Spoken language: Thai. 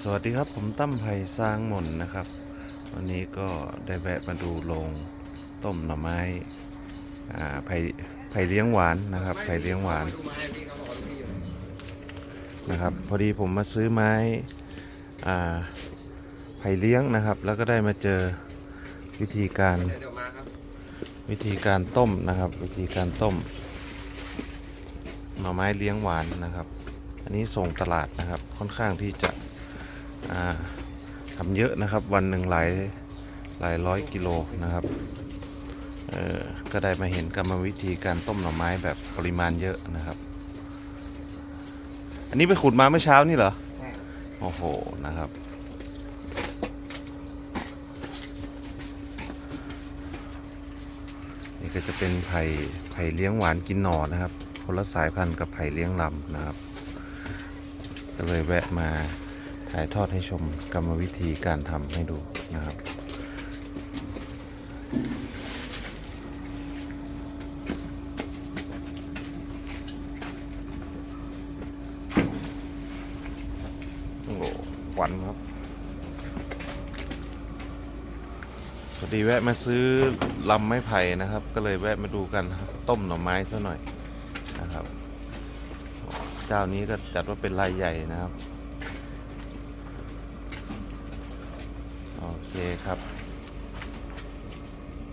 สวัสดีครับผมตั้มไผ่สร้างหม่นนะครับ วันนี้ก็ได้แวะมาดูโรงต้มหน่อไม้ไผ่ไผ่เลี้ยงหวานนะครับไผ่เลี้ยงหวานนะครับ พอดีผมมาซื้อไม้ไผ่เลี้ยงนะครับ แล้วก็ได้มาเจอวิธีการวิธีการต้มนะครับ วิธีการต้ม หน่อไม้เลี้ยงหวานนะครับ อันนี้ส่งตลาดนะครับค่อนข้างที่จะ ทำเยอะนะครับวันหนึ่งหลายหลายร้อยกิโลนะครับเออก็ได้มาเห็นกรรมวิธีการต้มหน่อไม้แบบปริมาณเยอะนะครับ อันนี้ไปขุดมาเมื่อเช้านี่เหรอโอ้โหนะครับนี่ก็จะเป็นไผ่ไผ่เลี้ยงหวานกินหน่อนะครับคนละสายพันธุ์กับไผ่เลี้ยงลำนะครับ ก็เลยแวะมา ถ่ายทอดให้ชมกรรมวิธีการทำให้ดูนะครับโอ้หวันครับพอดีแวะมาซื้อลำไม้ไผ่นะครับ ก็เลยแวะมาดูกันครับต้มหน่อไม้ซะหน่อยนะครับ เจ้านี้ก็จัดว่าเป็นรายใหญ่นะครับ เคครับ